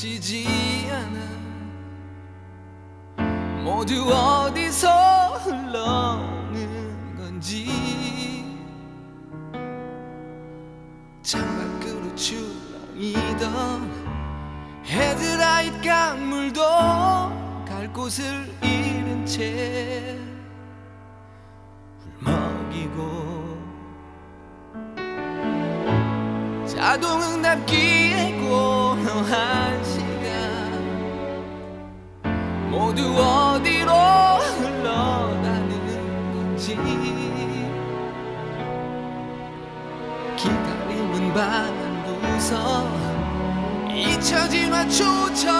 그려지지 않아. 모두 어디서 흘러오는 건지. 창밖으로 출렁이던 헤드라이트 강물도 갈 곳을 잃은 채 울먹이고 자동응답기 모두 어디로 흘러가는 건지 기다림은 바람 부서 잊혀진 화초처럼